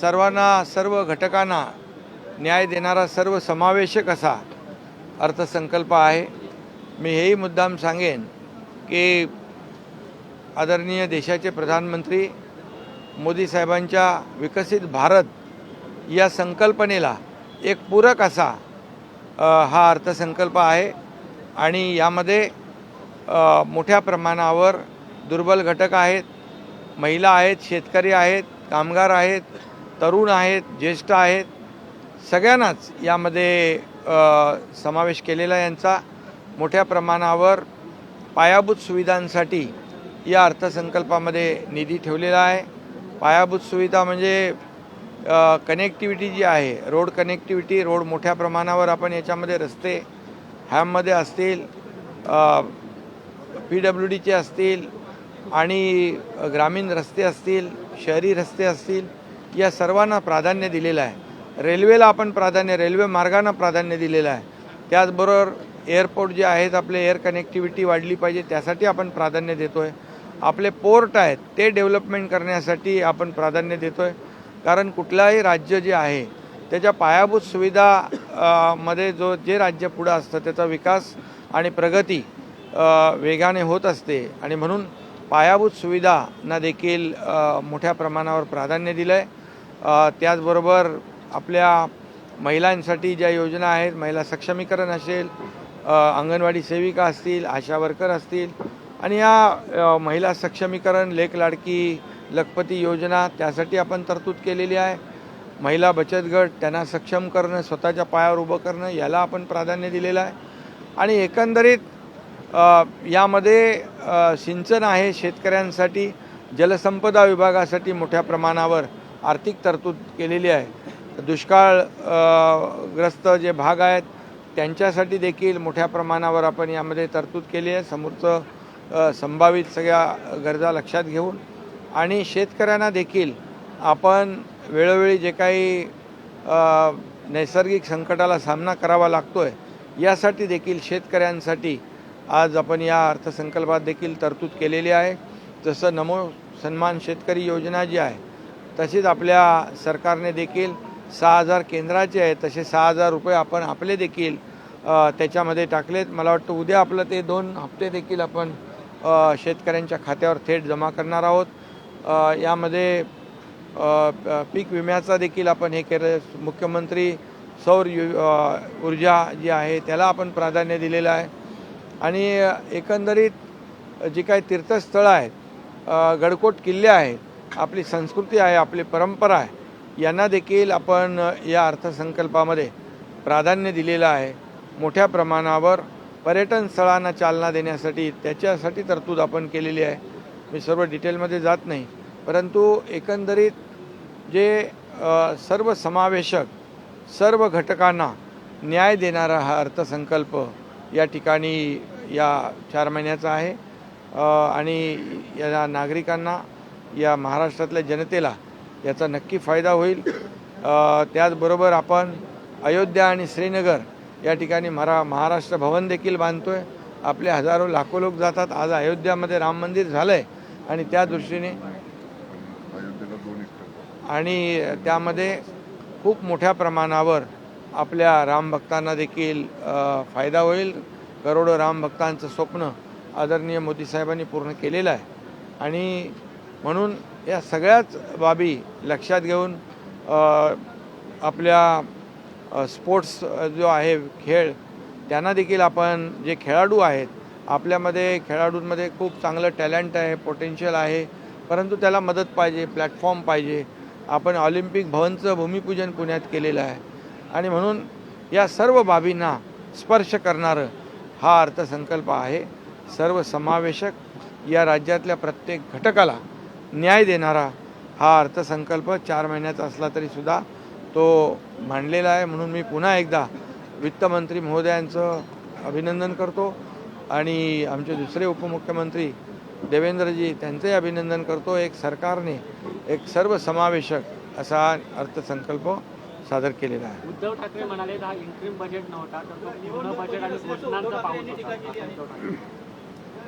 सर्वांना सर्व घटकांना न्याय देणारा सर्व समावेशक असा अर्थसंकल्प आहे. मी हेही मुद्दाम सांगेन की आदरणीय देशाचे प्रधानमंत्री मोदी साहेबांच्या विकसित भारत या संकल्पनेला एक पूरक असा हा अर्थसंकल्प आहे. आणि यामध्ये मोठ्या प्रमाणावर दुर्बल घटक आहेत. महिला आहेत शेतकरी आहेत कामगार आहेत तरुण आहेत ज्येष्ठ आहेत सगळ्यांनाच यामध्ये समावेश केलेला यांचा. मोठ्या प्रमाणावर पायाभूत सुविधांसाठी या अर्थसंकल्पामध्ये निधी ठेवलेला आहे. पायाभूत सुविधा म्हणजे कनेक्टिव्हिटी जी आहे रोड कनेक्टिव्हिटी रोड मोठ्या प्रमाणावर आपण याच्यामध्ये रस्ते हॅममध्ये असतील पी डब्ल्यू डीचे असतील आणि ग्रामीण रस्ते असतील शहरी रस्ते असतील या सर्वांना प्राधान्य दिलेलं आहे. रेल्वेला आपण प्राधान्य रेल्वे मार्गांना प्राधान्य दिलेलं आहे. त्याचबरोबर एअरपोर्ट जे आहेत आपले एअर कनेक्टिव्हिटी वाढली पाहिजे त्यासाठी आपण प्राधान्य देतो आहे आपले पोर्ट आहेत ते डेव्हलपमेंट करण्यासाठी आपण प्राधान्य देतो आहे कारण कुठलाही राज्य जे आहे त्याच्या पायाभूत सुविधा मध्ये जो जे राज्य पुढं असतं त्याचा विकास आणि प्रगती वेगाने होत असते. आणि म्हणून पायाभूत सुविधांना देखील मोठ्या प्रमाणावर प्राधान्य दिलं आहे त्याचबरोबर आपल्या महिलांसाठी ज्या योजना आहेत महिला सक्षमीकरण असेल अंगणवाडी सेविका असतील आशा वर्कर असतील आणि या महिला सक्षमीकरण लेख लाडकी लखपती योजना त्यासाठी आपण तरतूद केलेली आहे. महिला बचत गट त्यांना सक्षम करणं स्वतःच्या पायावर उभं करणं याला आपण प्राधान्य दिलेलं आहे. आणि एकंदरीत यामध्ये सिंचन आहे शेतकऱ्यांसाठी जलसंपदा विभागासाठी मोठ्या प्रमाणावर आर्थिक तरतूद केलेली आहे. दुष्काळ ग्रस्त जे भाग आहेत त्यांच्यासाठी देखील मोठ्या प्रमाणावर आपण यामध्ये तरतूद केली आहे. समोरचं संभावित सगळ्या गरजा लक्षात घेऊन आणि शेतकऱ्यांना देखील आपण वेळोवेळी जे काही नैसर्गिक संकटाला सामना करावा लागतो आहे यासाठी देखील शेतकऱ्यांसाठी आज आपण या अर्थसंकल्पात देखील तरतूद केलेली आहे. जसं नमो सन्मान शेतकरी योजना जी आहे तशीच आपल्या सरकारने देखील सहा हजार केंद्राचे आहेत तसे सहा हजार रुपये आपण आपले देखील त्याच्यामध्ये टाकलेत. मला वाटतं उद्या आपलं ते दोन हप्ते देखील आपण शेतकऱ्यांच्या खात्यावर थेट जमा करणार आहोत. यामध्ये पीक विम्याचा देखील आपण हे केलं. मुख्यमंत्री सौर यु ऊर्जा जी आहे त्याला आपण प्राधान्य दिलेलं आहे. आणि एकंदरीत जी काही तीर्थस्थळं आहेत गडकोट किल्ले आहेत आपली संस्कृती आहे आपली परंपरा आहे यांना देखील आपण या अर्थसंकल्पामध्ये प्राधान्य दिलेलं आहे. मोठ्या प्रमाणावर पर्यटन स्थळांना चालना देण्यासाठी त्याच्यासाठी तरतूद आपण केलेली आहे. मी सर्व डिटेलमध्ये जात नाही परंतु एकंदरीत जे सर्व समावेशक सर्व घटकांना न्याय देणारा हा अर्थसंकल्प या ठिकाणी या चार महिन्याचा आहे. आणि या नागरिकांना या महाराष्ट्रातल्या जनतेला याचा नक्की फायदा होईल. त्याचबरोबर आपण अयोध्या आणि श्रीनगर या ठिकाणी मरा महाराष्ट्र भवन देखील बांधतो आहे आपले हजारो लाखो लोक जातात. आज अयोध्यामध्ये राम मंदिर झालं आहे आणि त्या दृष्टीने आणि त्यामध्ये खूप मोठ्या प्रमाणावर आपल्या रामभक्तांना देखील फायदा होईल. करोडो रामभक्तांचं स्वप्न आदरणीय मोदी साहेबांनी पूर्ण केलेलं आहे. आणि म्हणून या सगळ्याच बाबी लक्षात घेऊन आपल्या स्पोर्ट्स जो आहे खेळ त्यांना देखील आपण जे खेळाडू आहेत आपल्यामध्ये खेळाडूंमध्ये खूप चांगलं टॅलेंट आहे पोटेन्शियल आहे परंतु त्याला मदत पाहिजे प्लॅटफॉर्म पाहिजे. आपण ऑलिम्पिक भवनचं भूमिपूजन पुण्यात केलेलं आहे. आणि म्हणून या सर्व बाबींना स्पर्श करणारं हा अर्थसंकल्प आहे. सर्व समावेशक या राज्यातल्या प्रत्येक घटकाला न्याय देणारा हा अर्थसंकल्प चार महिन्याचा असला तरीसुद्धा तो मांडलेला आहे. म्हणून मी पुन्हा एकदा वित्तमंत्री महोदयांचं अभिनंदन करतो आणि आमचे दुसरे उपमुख्यमंत्री देवेंद्रजी त्यांचंही अभिनंदन करतो. एक सरकारने एक सर्वसमावेशक असा अर्थसंकल्प सादर केलेला आहे. उद्धव ठाकरे म्हणाले हा इंट्रीम बजेट नव्हता तर तो पूर्ण बजेट आणि घोषणांचा पाऊस होता. उद्धव ठाकरे.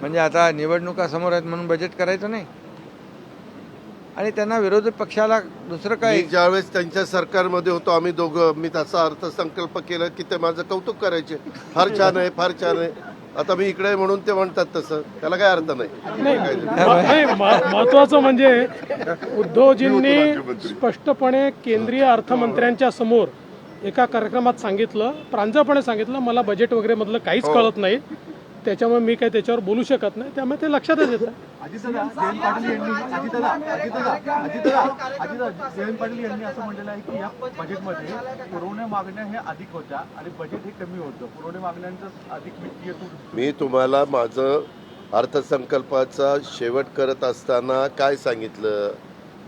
म्हणजे आता निवडणुका समोर आहेत म्हणून बजेट करायचं नाही? आणि त्यांना विरोधी पक्षाला दुसरं काय? ज्यावेळेस त्यांच्या सरकारमध्ये होतो आम्ही दोघं मी त्याचा अर्थसंकल्प केला की ते माझं कौतुक करायचे. फार छान आहे फार छान आहे. आता मी इकडे म्हणून ते म्हणतात तसं. त्याला काय अर्थ नाही. नाही. नाही, म- महत्वाचं म्हणजे उद्धवजींनी स्पष्टपणे केंद्रीय अर्थमंत्र्यांच्या समोर एका कार्यक्रमात सांगितलं प्रांजळपणे सांगितलं मला बजेट वगैरे मधलं काहीच कळत नाही. त्याच्यामुळे मी काही त्याच्यावर बोलू शकत नाही. त्यामुळे ते लक्षातच येतं. अजितदादा जयंत पाटील यांनी अजितदादा अजितदादा अजितदादा अजितदादा जयंत पाटील यांनी असं म्हटलेलं आहे की या बजेटमध्ये पुरवण्या मागण्या ह्या अधिक होत्या आणि बजेट हे कमी होतं. पुरवण्या मागण्यांचं अधिक वित्तीय मी तुम्हाला माझं अर्थसंकल्पाचा शेवट करत असताना काय सांगितलं?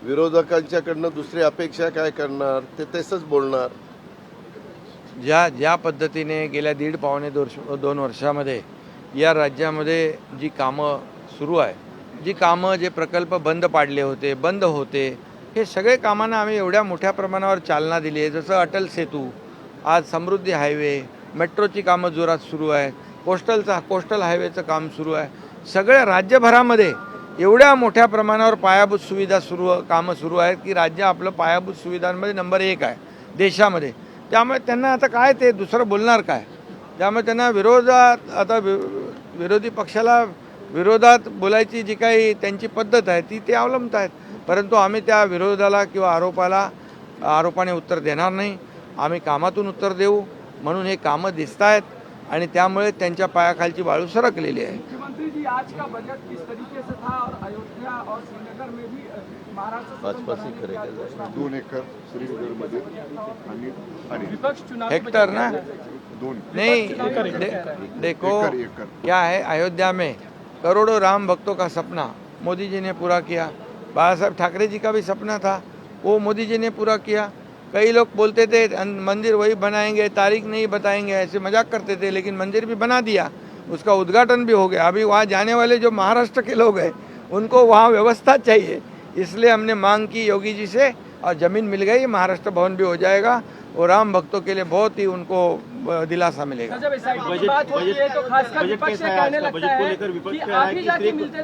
विरोधकांच्याकडनं दुसरी अपेक्षा काय करणार? ते तसंच बोलणार. ज्या ज्या पद्धतीने गेल्या दीड पावणे दोन दोन वर्षामध्ये या राज्यामध्ये जी कामं सुरू आहे जी कामं जे प्रकल्प बंद पाडले होते बंद होते हे सगळे कामांना आम्ही एवढ्या मोठ्या प्रमाणावर चालना दिली आहे. जसं अटल सेतू आज समृद्धी हायवे मेट्रोची कामं जोरात सुरू आहेत कोस्टलचा कोस्टल हायवेचं काम सुरू आहे. सगळ्या राज्यभरामध्ये एवढ्या मोठ्या प्रमाणावर पायाभूत सुविधा सुरू कामं सुरू आहेत की राज्य आपलं पायाभूत सुविधांमध्ये नंबर एक आहे देशामध्ये. त्यामुळे त्यांना आता काय ते दुसरं बोलणार काय? त्यामुळे त्यांना विरोधात आता वि विरोधी पक्षाला विरोधात बोलायची जी काही त्यांची पद्धत आहे ती ते अवलंबत आहेत. परंतु आम्ही त्या विरोधाला किंवा आरोपाला आरोपाने उत्तर देणार नाही. आम्ही कामातून उत्तर देऊ म्हणून हे कामं दिसत आहेत आणि त्यामुळे त्यांच्या पायाखालची वाळू सरकलेली आहे. मुख्यमंत्री जी आज का बजट किस तरीके से था और अयोध्या और श्रीनगर में भी अ, महाराष्ट्र पाच शासन पाच बनाने एकर की आहे. घोषणा दोन एकर श्रीनगरमध्ये आणि आणि विपक्ष चुनाव हेक्टर ना? दोन. नहीं देखो। क्या है अयोध्या में? करोड़ों राम भक्तों का सपना मोदी जी ने पूरा किया। बाला साहब ठाकरे जी का भी सपना था, वो मोदी जी ने पूरा किया। कई लोग बोलते थे मंदिर वही बनाएँगे, तारीख नहीं बताएँगे, ऐसे मज़ाक करते थे, लेकिन मंदिर भी बना दिया। उसका उद्घाटन भी हो गया। अभी वहाँ जाने वाले जो महाराष्ट्र के लोग हैं, उनको वहाँ व्यवस्था चाहिए। इसलिए हमने मांग की योगी जी से और ज़मीन मिल गई, महाराष्ट्र भवन भी हो जाएगा। और राम भक्तों के लिए बहुत ही उनको दिलासा मिलेगा बात होती है तो खासकर बजट विपक्ष है कहने का? लगता बजट है मिलते